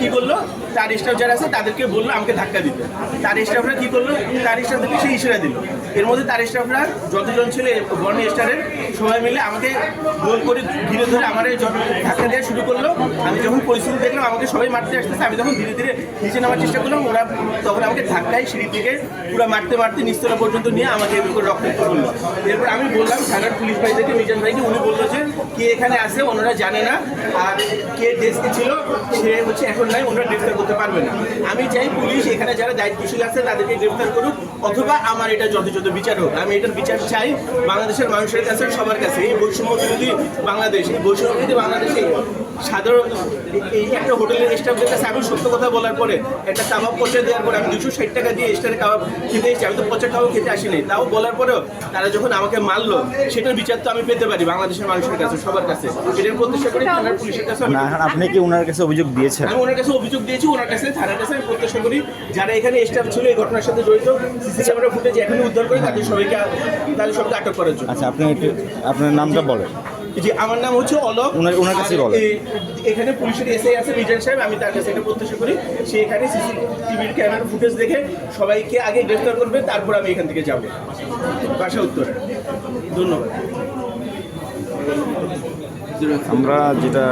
কি করল তার স্টাফ যারা আছে, তাদেরকে বলল, আমাকে ধাক্কা দিতে। তার স্টাফরা কি করল? তার স্টাফদেরকে সেই ইশারা দিল। এর মধ্যে তার স্টাফরা যতজন ছিল বর্ণ স্টারের সবাই মিলে আমাকে গোল করে ধীরে ধরে আমার ধাক্কা দেওয়া শুরু করল। আমি যখন পরিস্থিতি দেখলাম, আমাকে সবাই মারতে আসতেছে, আমি যখন ধীরে ধীরে নিচে নামার চেষ্টা করলাম। ওরা তখন আমাকে ধাক্কায় সিঁড়ি থেকে পুরো মারতে মারতে নিচতলা পর্যন্ত নিয়ে আমাকে এরকম করে রক্তাক্ত করল এরপর আমি বললাম থানার পুলিশ থেকে মিজান ভাইকে, উনি বলল যে, কে এখানে আছে, ওনারা জানে না, আর কে ডেস্কে ছিল, সে হচ্ছে এখন নাই, ওনারা গ্রেফতার করতে পারবে না। আমি চাই পুলিশ এখানে যারা দায়িত্বশীল আছে তাদেরকে গ্রেফতার করুক অথবা আমার এটা যথাযথ বিচার হোক। আমি এটার বিচার চাই বাংলাদেশের মানুষের কাছে সবার কাছে। এই বৈষম্য বিরোধী বাংলাদেশ এই বৈষম্য বিরোধী বাংলাদেশে সাধারণ এই একটা হোটেলের স্টাফদের কাছে আমি সত্য কথা বলার পরে একটা কাবাব পচা দেওয়ার পরে আমি দুশো ষাট টাকা দিয়ে স্টারে কাবাব খেতে এসেছি। আমি তো পচা কাবাব খেতে আসিনি। তাও বলার পরেও তারা যখন আমাকে মারলো সেটার বিচার তো আমি পেতে পারি বাংলাদেশের মানুষের কাছে সবার কাছে। এটার প্রত্যাশা করি থানার পুলিশের কাছে আপনি কি ওনার কাছে অভিযোগ দিয়েছেন? আমি ওনার কাছে অভিযোগ দিয়েছি ওনার কাছে থানার কাছে প্রত্যাশা করি। যারা এখানে স্টাফ ছিল এই ঘটনার সাথে জড়িত সিসি ক্যামেরা ফুটেজ এখনই উদ্ধার করে তাদের সবাইকে তাদের সবকে আটক করার জন্য। আচ্ছা আপনি আপনার নামটা বলেন। জি আমার নাম হচ্ছে অলোক। ওনার- ওনার কাছে বলেন। এখানে পুলিশের এসআই আছে মিজান সাহেব আমি তার কাছে এটা প্রত্যাশা করি। সে এখানে সিসিটিভির ক্যামেরা ফুটেজ দেখে সবাইকে আগে গ্রেফতার করবে তারপর আমি এখান থেকে যাব। বাসা উত্তরে। ধন্যবাদ। আমরা যেটা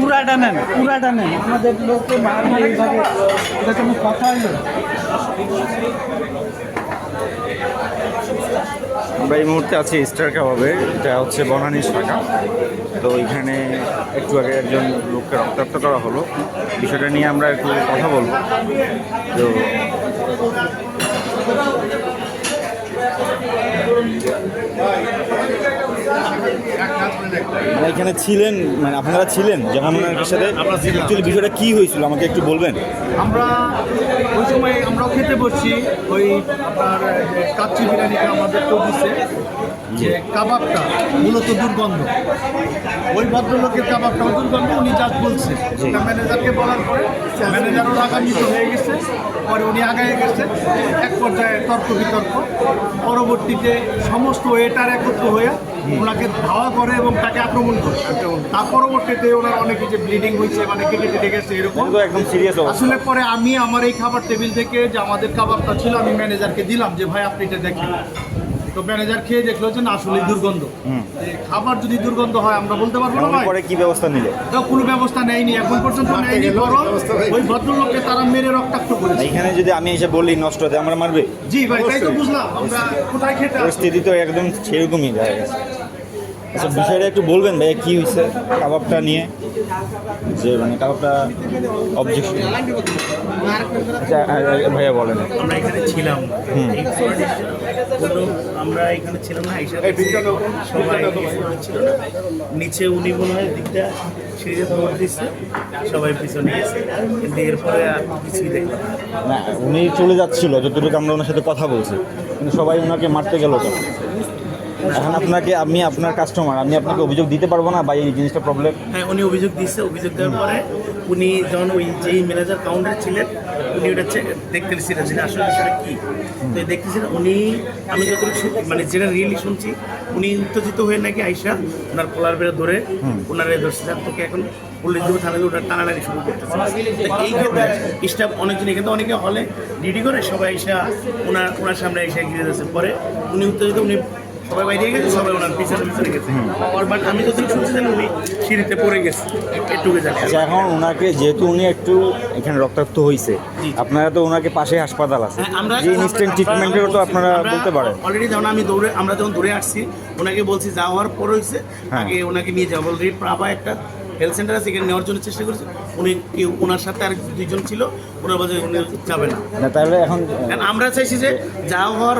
পুরাটা নেন পুরাটা নেন। আমাদের লোককে এইভাবে এটা কোনো কথা আমরা এই মুহূর্তে আছি স্টার কাবাবে এটা হচ্ছে বনানী শাখা। তো এখানে একটু আগে একজন লোককে রক্তাক্ত করা হলো। বিষয়টা নিয়ে আমরা একটু কথা বলব। তো 分かる? মানে এখানে ছিলেন মানে আপনারা ছিলেন যেমন ওনার সাথে অ্যাকচুয়ালি বিষয়টা কি হয়েছিল আমাকে একটু বলবেন? আমরা ওই সময় আমরাও খেতে বসছি ওই আপনার কাচ্চি বিরিয়ানিটা আমাদের তো দিচ্ছে যে কাবাবটা মূলত দুর্গন্ধ। ওই ভদ্রলোকের কাবাবটাও দুর্গন্ধ উনি যা বলছে। ম্যানেজারকে বলার পরে ম্যানেজারও রাগান্বিত হয়ে গেছে পরে উনি আগায় গেছে এক পর্যায়ে তর্ক বিতর্ক। পরবর্তীতে সমস্ত ওয়েটার একত্র হয়ে ওনাকে ধাওয়া করে এবং তাকে আক্রমণ করে। তার পরবর্তীতে ওনার অনেক যে ব্লিডিং হয়েছে মানে কেটে কেটে গেছে এরকম। একদম সিরিয়াস আসলে পরে আমি আমার এই খাবার টেবিল থেকে যে আমাদের খাবারটা ছিল আমি ম্যানেজারকে দিলাম যে ভাই আপনি এটা দেখেন। তো ম্যানেজার খেয়ে দেখল যে না আসলে দুর্গন্ধ। খাবার যদি দুর্গন্ধ হয় আমরা বলতে পারব না পরে কি ব্যবস্থা নিলে? তো কোনো ব্যবস্থা নেয়নি এখন পর্যন্ত নেয়নি বরং ওই ভদ্রলোককে তারা মেরে রক্তাক্ত করেছে। এখানে যদি আমি এসে বলি নষ্ট হতে আমরা মারবে? জি ভাই তাই তো বুঝলাম আমরা কোথায় খেতে পরিস্থিতি তো একদম সেরকমই গেছে। আচ্ছা বিষয়টা একটু বলবেন ভাই কি হয়েছে কাবাবটা নিয়ে? যে মানে কাবাবটা অবজেকশন আচ্ছা ভাইয়া বলেন। আমরা এখানে ছিলাম। কোনো আমরা এখানে ছিলাম না সবাই ছিল না। নিচে উনি মনে হয় দিকটা সিঁড়িতে দৌড় দিচ্ছে সবাই পিছনে গেছে। কিন্তু এরপরে আর কিছুই দেখলাম না। না উনি চলে যাচ্ছিল যতটুকু আমরা ওনার সাথে কথা বলছি। কিন্তু সবাই ওনাকে মারতে গেল তো। এখন আপনাকে আমি আপনার কাস্টমার আমি আপনাকে অভিযোগ দিতে পারব না বা এই জিনিসটা প্রবলেম হ্যাঁ উনি অভিযোগ দিচ্ছে অভিযোগ দেওয়ার পরে উনি যখন ওই যেই ম্যানেজার কাউন্টার ছিলেন উনি ওটা দেখতে ছিলেন যে আসলে সেটা কী। তো দেখতেছিলেন উনি আমি যতটুকু মানে যেটা রিয়েলি শুনছি উনি উত্তেজিত হয়ে নাকি আইসা ওনার কলার বেড়ে ধরে ওনারে ধরছিলেন তোকে এখন পুলিশ দিব থানায় ওটা টানাটানি শুরু করতেছে। এই ক্ষেত্রে স্টাফ অনেকজন এখানে অনেকে হলে ডিউটি করে সবাই আইসা ওনার ওনার সামনে এসে গিয়ে যাচ্ছে। পরে উনি উত্তেজিত উনি সবাই বাইরে গেছে সবাই ওনার পিছনে পিছনে গেছে। বাট আমি যতটুকু শুনছি জানি উনি সিঁড়িতে পড়ে গেছে একটুকে জানি আচ্ছা এখন ওনাকে যেহেতু উনি একটু এখানে রক্তাক্ত হয়েছে আপনারা তো ওনাকে পাশে হাসপাতাল আছে। হ্যাঁ, আমরা যে ইনস্ট্যান্ট ট্রিটমেন্টেরও তো আপনারা বলতে পারেন। অলরেডি যখন আমি দৌড়ে আমরা যখন দৌড়ে আসছি ওনাকে বলছি যা হওয়ার পর হয়েছে হ্যাঁ। আগে ওনাকে নিয়ে যাব অলরেডি প্রাবা একটা হেলথ সেন্টার আছে এখানে নেওয়ার জন্য চেষ্টা করেছে। উনি ওনার সাথে আর দুইজন ছিল ওনার বলছে উনি যাবে না। তাহলে এখন আমরা চাইছি যে যা হওয়ার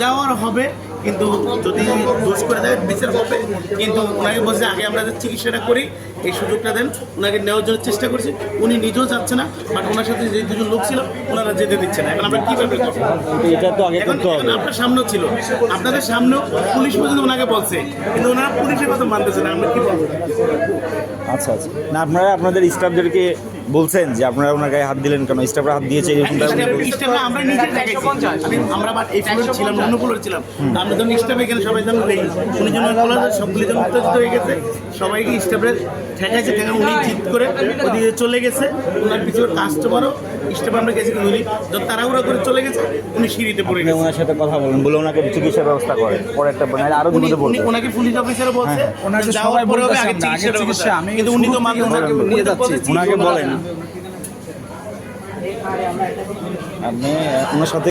যা হওয়ার হবে কিন্তু যদি দোষ করে দেয় বিচার হবে। কিন্তু ওনাকে বলছে আগে আমরা চিকিৎসাটা করি এই সুযোগটা দেন। ওনাকে নেওয়ার জন্য চেষ্টা করছি। উনি নিজেও যাচ্ছে না বাট ওনার সাথে যে দুজন লোক ছিল ওনারা যেতে দিচ্ছে না। এখন আমরা কীভাবে এটা তো আগে করতে হবে। আপনার সামনেও ছিল। আপনাদের সামনেও পুলিশ পর্যন্ত ওনাকে বলছে। কিন্তু ওনারা পুলিশের কথা মানতেছে না। আমরা কি বলব? আচ্ছা আচ্ছা। না আপনারা আপনাদের স্টাফদেরকে বলছেন যে আপনারা ওনার গায়ে হাত দিলেন কেন? স্টাফরা হাত দিয়েছে এরকমটা? স্টেপে আমরা নিজে দেখাইছি আমি আমরা আবার এই ফ্লোরে ছিলাম অন্য ফ্লোরে ছিলাম। আমরা যখন স্টেপে গেলে সবাই যখন এই উনি যখন ফ্লোরে সবগুলি যখন উত্তেজিত হয়ে গেছে সবাইকে স্টেপে ঠেকাইছে ঠেকা উনি জিত করে ওদিকে চলে গেছে ওনার পিছনে কাস্টমারও স্টেপে আমরা গেছি উনি যখন তাড়াহুড়া করে চলে গেছে উনি সিঁড়িতে পড়ে গেছে ওনার সাথে কথা বলেন বলে ওনাকে চিকিৎসার ব্যবস্থা করেন পরে একটা মানে আরও বিপদে উনি ওনাকে পুলিশ অফিসারও বলছে ওনাকে যাওয়ার সবাই পরে আগে চিকিৎসা, আমি কিন্তু উনি তো মানতে ওনাকে নিয়ে যাচ্ছি। ওনাকে বলেন আপনি আপনার সাথে